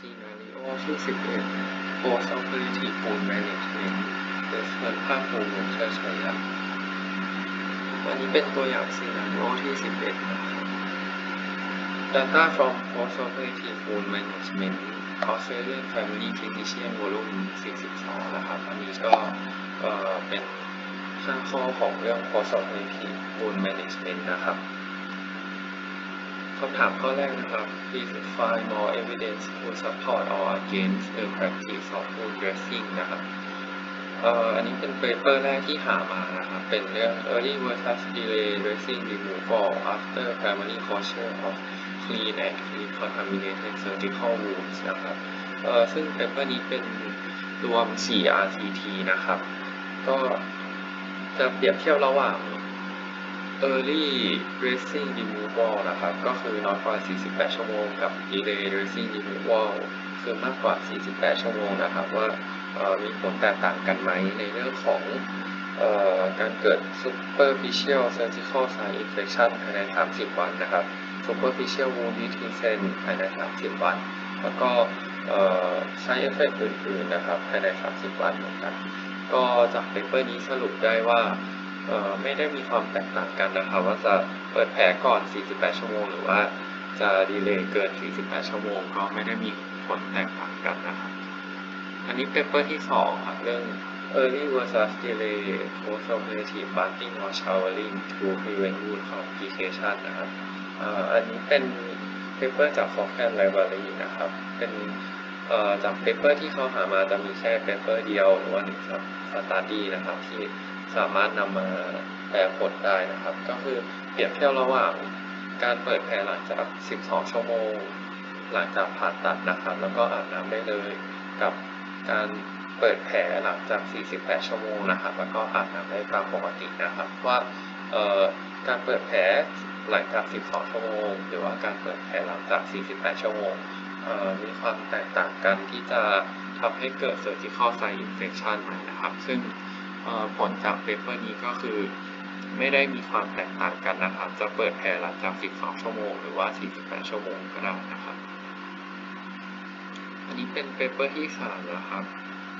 ซีนาริโอที่11 Post Operative Wound Management โดยเชิญภาคภูมิวงศ์เชิดชัยครับอันนี้เป็นตัวอย่างซีนาริโอที่11นะครับ Data from Post Operative Wound Management Australian Family Physician Volume 42 นะครับ อันนี้ก็เป็นข้าข้อของเรื่อง Post Operative Wound Management นะครับ คำถามข้อแรกนะครับ Please find more evidence to support or against the practice of wound dressing นะครับเอ่ออันนี้เป็นเปเปอร์แรกที่หามานะครับ เป็นเรื่อง early versus delay dressing removal after primary closure of clean and clean contaminated surgical wounds นะครับเอ่อซึ่งเปเปอร์นี้เป็นรวม 4 RCT นะครับ ก็จะเปรียบเทียบระหว่าง Early r e s i n g Removal นะครับ ก็คือน้อยกว่า 48 ชั่วโมงกับ Delay r e s i n g Removal คือมากกว่า 48 ชั่วโมงนะครับ ว่ามีผลแตกต่างกันไหมในเรื่องของออการเกิด Superficial Surgical Site Infection ภายใน 30 วันนะครับ Superficial Wound Dehiscence ภายใน 30 วัน แล้วก็เอ่อ Side Effect อื่นๆนะครับ ภายใน 30 วันเหมือนกัน ก็จากเปเปอร์นี้สรุปได้ว่า เอ่อไม่ได้มีความแตกต่างกันนะครับ ว่าจะเปิดแผลก่อน 48 ชั่วโมง หรือว่าจะดีเลย์เกิน 48 ชั่วโมง ก็ไม่ได้มีผลแตกต่างกันนะครับอันนี้เปเปอร์ที่ 2 ครับ เรื่อง early versus delay post operative bathing or showering to prevent wound complication นะครับอันนี้เป็นเปเปอร์จาก Cochrane Library นะครับ เป็นอ่อจากเปเปอร์ที่เขาหามาจะมีแค่เปเปอร์เดียวหรือว่าหนึ่งสตาร์ดี้นะครับที่ สามารถนำมาแปลผลได้นะครับ ก็คือเปรียบเทียบระหว่างการเปิดแผลหลังจาก 12 ชั่วโมง หลังจากผ่าตัดนะครับ แล้วก็อาบน้ำได้เลย กับการเปิดแผลหลังจาก 48 ชั่วโมงนะครับ แล้วก็อาบน้ำได้ตามปกตินะครับ ว่าการเปิดแผลหลังจาก 12 ชั่วโมง หรือว่าการเปิดแผลหลังจาก 48 ชั่วโมงมีความแตกต่างกันที่จะทำให้เกิด surgical site infection นะครับ ซึ่ง ผลจากเปเปอร์นี้ก็คือ ไม่ได้มีความแตกต่างกันนะครับ จะเปิดแผลหลังจาก 12 ชั่วโมง หรือว่า 48 ชั่วโมงก็ได้นะครับ อันนี้เป็นเปเปอร์ที่ 3 นะครับ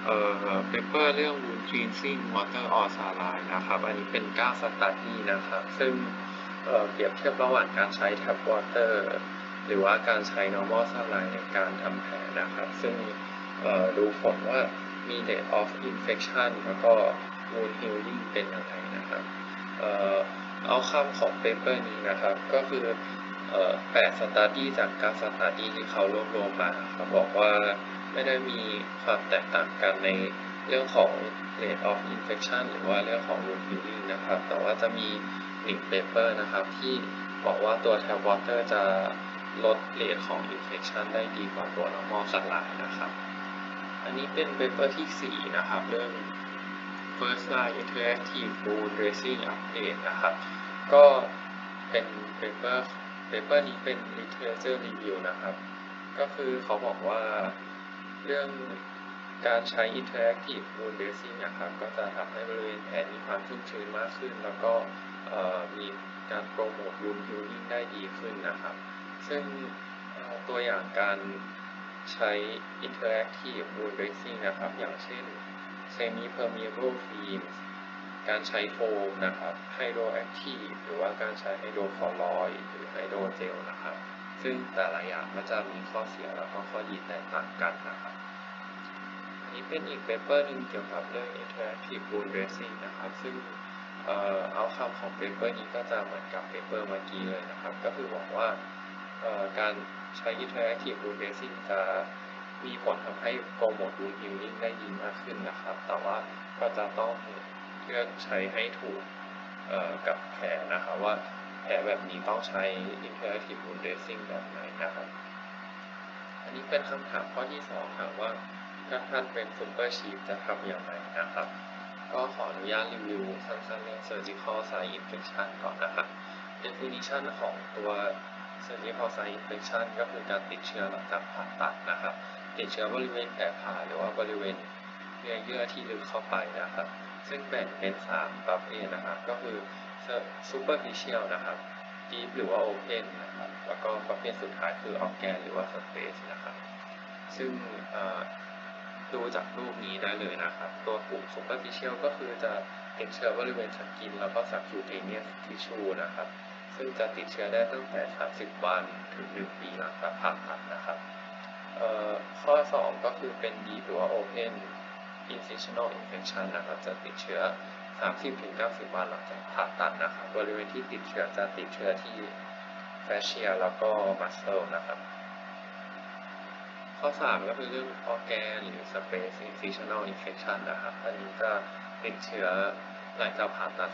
เอ่อเปเปอร์เรื่อง wound cleansing water or saline นะครับ อันนี้เป็น9 study นะครับ ซึ่งเอ่อเปรียบเทียบระหว่างการใช้ tap water หรือว่าการใช้ normal saline ในการทำแผลนะครับ ซึ่งดูผลว่ามี rate of infection แล้วก็ wound healing เป็นยังไงนะครับเอาคำของเปเปอร์นี้นะครับ ก็คือเอ่อ8สตาร์ดี้จากการสตาร์ดี้ที่เขารวบรวมมาเขาบอกว่าไม่ได้มีความแตกต่างกันในเรื่องของ rate of infection หรือว่าเรื่องของ wound healing นะครับ แต่ว่าจะมีหนึ่งเปเปอร์นะครับ ที่บอกว่าตัว tap water จะลด rate ของ infection ได้ดีกว่าตัว normal saline นะครับ อันนี้เป็นเปเปอร์ที่ 4 นะครับ เรื่อง First Line Interactive Wound Dressing Update นะครับ ก็เป็นเปเปอร์เปเปอร์นี้เป็น literature review นะครับ ก็คือเขาบอกว่าเรื่องการใช้ interactive wound dressing นะครับ ก็จะทำให้บริเวณแผลมีความชุ่มชื้นมากขึ้น แล้วก็มีการโปรโมท wound healing ได้ดีขึ้นนะครับ ซึ่งเอ่อตัวอย่างการใช้ interactive wound dressing นะครับ อย่างเช่น semi permeable film การใช้โฟมนะครับ hydroactive หรือว่าการใช้ไฮโดรคลอรด์หรือไฮโดรเจลนะครับ ซึ่งแต่ละอย่างก็จะมีข้อเสียแล้วก็ข้อดีแตกต่างกันนะครับอันนี้เป็นอีกเปเปอร์หนึ่งเกี่ยวกับเรื่อง interactive wound dressing นะครับ ซึ่งเอาคำของเปเปอร์นี้ก็จะเหมือนกับเปเปอร์เมื่อกี้เลยนะครับ ก็คือบอกว่าการใช้ interactive wound dressing จะ มีผลทำให้โปรโมท wound healing ได้ดีมากขึ้นนะครับ แต่ว่าก็จะต้องเลือกใช้ให้ถูกกับแผลนะครับว่าแผลแบบนี้ต้องใช้ interactive wound dressing แบบไหนนะครับ อันนี้เป็นคำถามข้อที่สองถามว่าถ้าท่านเป็น super chief จะทำอย่างไรนะครับ ก็ขออนุญาตรีวิวสั้นๆเรื่อง surgical site infection ก่อนนะครับ definition ของตัว surgical site infection ก็คือการติดเชื้อหลังจากผ่าตัดนะครับ ติดเชื้อบริเวณแผลผ่าหรือว่าบริเวณเนื้อเยื่อที่ลึกเข้าไปนะครับ ซึ่งแบ่งเป็น3ประเภทนะครับ ก็คือ superficial นะครับ deep หรือว่า open นะครับ แล้วก็ประเภทสุดท้ายคือ organ หรือว่า space นะครับ ซึ่งดูจากรูปนี้ได้เลยนะครับ ตัวกลุ่ม superficial ก็คือจะติดเชื้อบริเวณสกิน แล้วก็ subcutaneous tissue นะครับ ซึ่งจะติดเชื้อได้ตั้งแต่ 30 วันถึง 1 ปีหลังจากผ่าตัดนะครับ ข้อ 2 ก็คือเป็น deep หรือว่า open incisional infection นะครับ จะติดเชื้อ 30-90 วันหลังจากผ่าตัดนะครับ บริเวณที่ติดเชื้อจะติดเชื้อที่ fascia แล้วก็ muscle นะครับ ข้อ 3 ก็คือเรื่อง organ หรือ space incisional infection นะครับ อันนี้จะติดเชื้อหลังจากผ่าตัด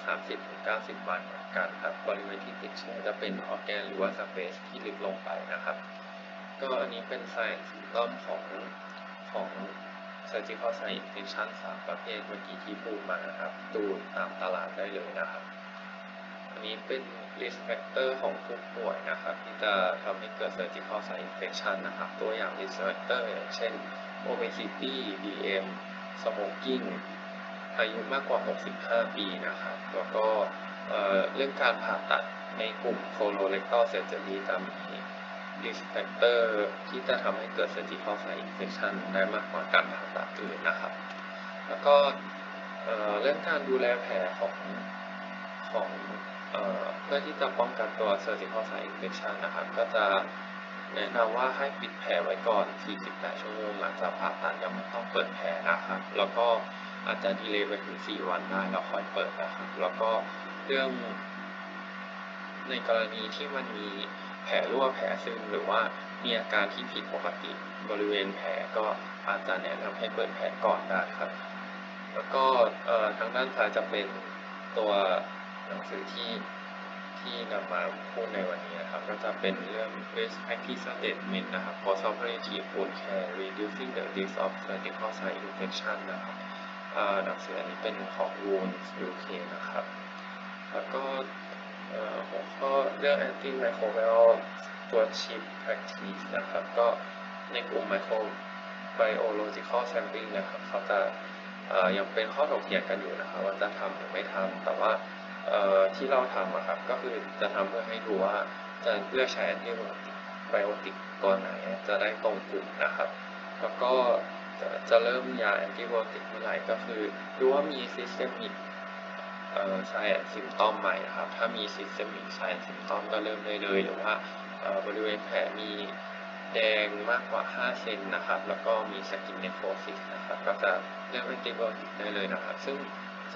30-90 วันเหมือนกันครับ บริเวณที่ติดเชื้อจะเป็น organ หรือว่า space ที่ลึกลงไปนะครับ ก็อันนี้เป็น sign symptom ของของ surgical site infection สามประเภทเมื่อกี้ที่พูดมานะครับ ดูตามตลาดได้เลยนะครับ อันนี้เป็น risk factor ของผู้ป่วยนะครับ ที่จะทำให้เกิด surgical site infection นะครับ ตัวอย่าง risk factor อย่างเช่น obesity BM smoking อายุมากกว่า 65 ปีนะครับ แล้วก็เเรื่องการผ่าตัดในกลุ่ม colorectal surgery จะมี risk factor ที่จะทำให้เกิด surgical site infection ได้มากกว่าการผ่าตัดอื่นนะครับ แล้วก็เเรื่องการดูแลแผลของของเอเพื่อที่จะป้องกันตัว surgical site infection นะครับ ก็จะแนะนำว่าให้ปิดแผลไว้ก่อน 48 ชั่วโมงหลังจากผ่าตัดยังไม่ต้องเปิดแผลนะครับ แล้วก็อาจจะดีเลย์ไปถึง 4 วันได้แล้วค่อยเปิดนะครับ แล้วก็เรื่องในกรณีที่มันมี แผลรั่วแผลซึมหรือว่ามีอาการที่ผิดปกติบริเวณแผลก็อาจจะแนะนำให้เปิดแผลก่อนได้ครับ แล้วก็ทางด้านซ้ายจะเป็นตัวหนังสือที่ที่นำมาพูดในวันนี้นะครับ ก็จะเป็นเรื่อง best practice statement นะครับ post-operative wound care reducing the risk of surgical site infection นะครับหนังสืออันนี้เป็นของ Wounds UK นะครับ แล้วก็ หัวข้อเรื่อง antimicrobial stewardship practice นะครับ ก็ในกลุ่ม microbiological sampling นะครับเขาจะยังเป็นข้อถกเถียงกันอยู่นะครับว่าจะทำหรือไม่ทำแต่ว่าที่เราทำอะครับก็คือจะทำเพื่อให้ดูว่าจะเลือกใช้ antibiotic ตัวไหนจะได้ตรงกลุ่มนะครับ แล้วก็จะจะเริ่มยา antibiotic เมื่อไหร่ก็คือดูว่ามี systemic อ่อ sign and symptom ไหม่นะครับ ถ้ามี systemic sign and symptom ก็เริ่มได้เลย หรือว่าบริเวณแผลมีแดงมากกว่า 5 เซนนะครับ แล้วก็มี skin necrosis นะครับ ก็จะเริ่ม antibiotic ได้เลยนะครับ ซึ่ง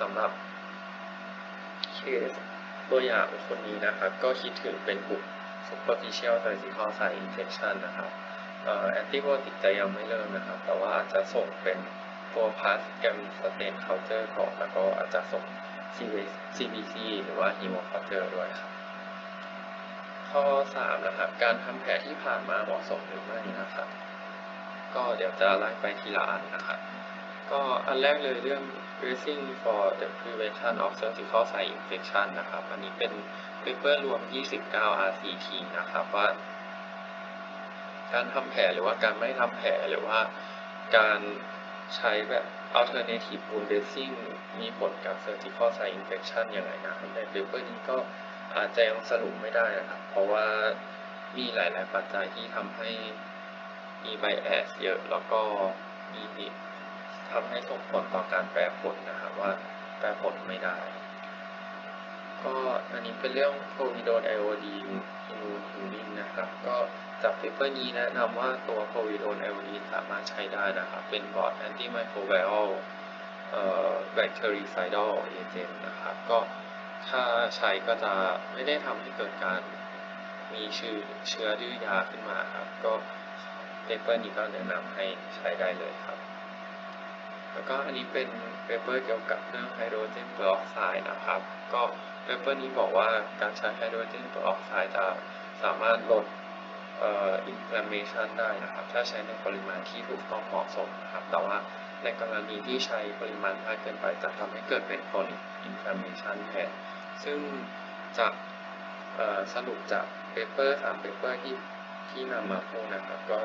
สำหรับเคสตัวอย่างคนนี้นะครับ ก็คิดถึงเป็นกลุ่ม superficial surgical site infection นะครับเอ่อ antibiotic จะยังไม่เริ่มนะครับ แต่ว่าอาจจะส่งเป็นตัว past gam stain culture ก่อนแล้วก็อาจจะส่ง CBC หรือว่า Hemocultur ด้วยครับข้อ3นะครับ การทำแผลที่ผ่านมาเหมาะสมหรือไม่นะครับ ก็เดี๋ยวจะไล่ไปทีละอันนะครับ ก็อันแรกเลยเรื่อง dressing for the prevention of surgical site infection นะครับ อันนี้เป็นเปเปอร์รวม 29 RCT นะครับว่า การทำแผลหรือว่าการไม่ทำแผลหรือว่าการ ใช้แบบ alternative wound dressing มีผลกับ surgical site infection ยังไงนะครับในเปเปอร์นี้ก็อาจจะยังสรุปไม่ได้นะครับ เพราะว่ามีหลาย ๆ ปัจจัยที่ทำให้มี bias เยอะ แล้วก็มีทำให้ส่งผลต่อการแปรผลนะครับว่าแปรผลไม่ได้ ก็อันนี้เป็นเรื่อง povidone iodine นะครับ ก็จากเปเปอร์นี้แนะนำว่าตัว povidone iodine สามารถใช้ได้นะครับ เป็นบอร์ด antimicrobial เอ่อ bactericidal agent นะครับ ก็ถ้าใช้ก็จะไม่ได้ทำให้เกิดการมีชื่อเชื้อดื้อยาขึ้นมาครับ ก็เปเปอร์นี้ก็แนะนำให้ใช้ได้เลยครับ แล้วก็อันนี้เป็นเปเปอร์เกี่ยวกับเรื่องไฮโดรเจนเปอร์ออกไซด์นะครับ ก็เปเปอร์นี้บอกว่าการใช้ไฮโดรเจนเปอร์ออกไซด์จะ สามารถลดเอ่อ inflammation ได้นะครับ ถ้าใช้ในปริมาณที่ถูกต้องเหมาะสมนะครับ แต่ว่าในกรณีที่ใช้ปริมาณมากเกินไปจะทำให้เกิดเป็น chronic inflammation แทน ซึ่งจากสรุปจากเปเปอร์สามเปเปอร์ที่ที่นำมาพูดนะครับ ก็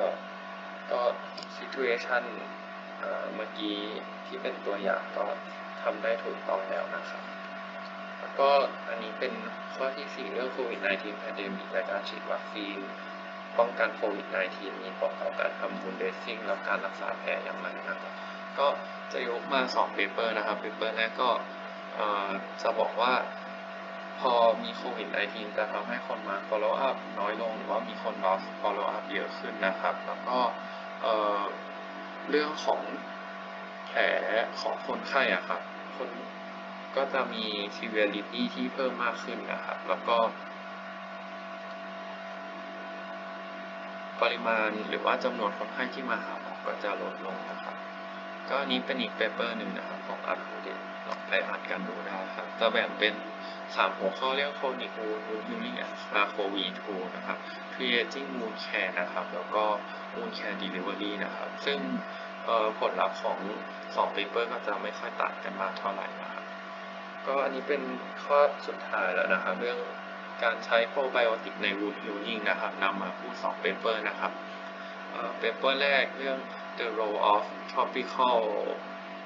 ก็ situation เอ่อเมื่อกี้ที่เป็นตัวอย่างก็ทำได้ถูกต้องแล้วนะครับ ก็อันนี้เป็นข้อที่ 4 เรื่องโควิด -19 pandemic และการฉีดวัคซีน ป้องกันโควิด -19 มีผลต่อการทำวูนเดสซิ่งและการรักษาแผลอย่างไรนะครับก็จะยกมา2เปเปอร์นะครับเปเปอร์แรกก็จะบอกว่าพอมีโควิด -19 จะทำให้คนมา follow up น้อยลงหรือว่ามีคน loss follow up เยอะขึ้นนะครับ แล้วก็เรื่องของแผลของคนไข้อะครับคน ก็จะมี severity ที่เพิ่มมากขึ้นนะครับ แล้วก็ ปริมาณหรือว่าจำนวนคนไข้ที่มาหาหมอก็จะลดลงนะครับ ก็อันนี้เป็นอีกเปเปอร์หนึ่งนะครับของอาร์คูเดลองไปอ่านกันดูได้ครับ จะแบ่งเป็น 3 หัวข้อเรื่อง chronic wound wound healing a SARS-CoV-2 นะครับ creating wound care นะครับ แล้วก็ wound care delivery นะครับ ซึ่งผลลัพธ์ของ2เปเปอร์ก็จะไม่ค่อยต่างกันมากเท่าไหร่นะครับ ก็อันนี้เป็นข้อสุดท้ายแล้วนะครับ เรื่องการใช้โปรไบโอติกใน wound healing นะครับนำมาพูด2เปเปอร์นะครับเปเปอร์แรกเรื่อง the role of tropical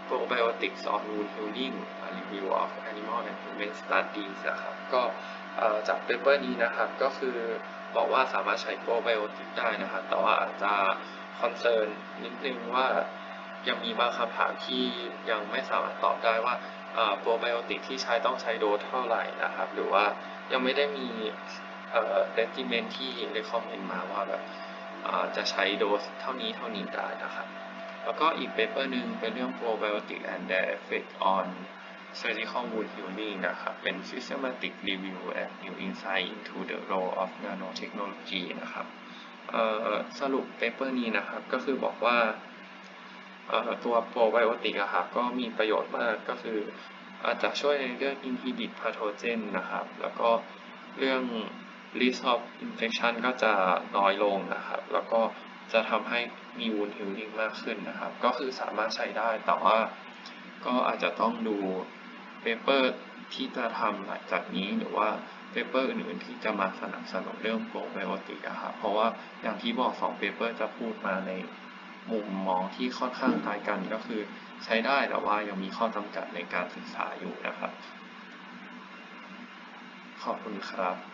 probiotics on wound healing a review of animal and human studies นะครับก็จากเปเปอร์นี้นะครับก็คือบอกว่าสามารถใช้โปรไบโอติกได้นะครับ แต่ว่าอาจจะคอนเซิร์นนิดนึงว่า ยังมีบางคำถามที่ยังไม่สามารถตอบได้ว่าโปรไบโอติกที่ใช้ต้องใช้โดสเท่าไหร่นะครับ หรือว่ายังไม่ได้มีเอ่อ regimen ที่ recommend มาว่าแบบจะใช้โดสเท่านี้เท่านี้ได้นะครับ แล้วก็อีกเปเปอร์หนึ่งเป็นเรื่อง probiotic and their effect on surgical wound healing นะครับ เป็น systematic review and new insight into the role of nanotechnology นะครับสรุปเปเปอร์นี้นะครับก็คือบอกว่า ตัว probiotic อะครับก็มีประโยชน์มากก็คือ อาจจะช่วยในเรื่อง inhibit pathogen นะครับ แล้วก็เรื่อง risk of infection ก็จะน้อยลงนะครับ แล้วก็จะทำให้มี wound healing มากขึ้นนะครับ ก็คือสามารถใช้ได้แต่ว่าก็อาจจะต้องดูเปเปอร์ที่จะทำหลังจากนี้หรือว่าเปเปอร์อื่นๆที่จะมาสนับสนุนเรื่อง probiotic อะครับเพราะว่าอย่างที่บอก2เปเปอร์จะพูดมาใน มุมมองที่ค่อนข้างคล้ายกันก็คือ ใช้ได้แต่ว่ายังมีข้อจำกัดในการศึกษาอยู่นะครับ ขอบคุณครับ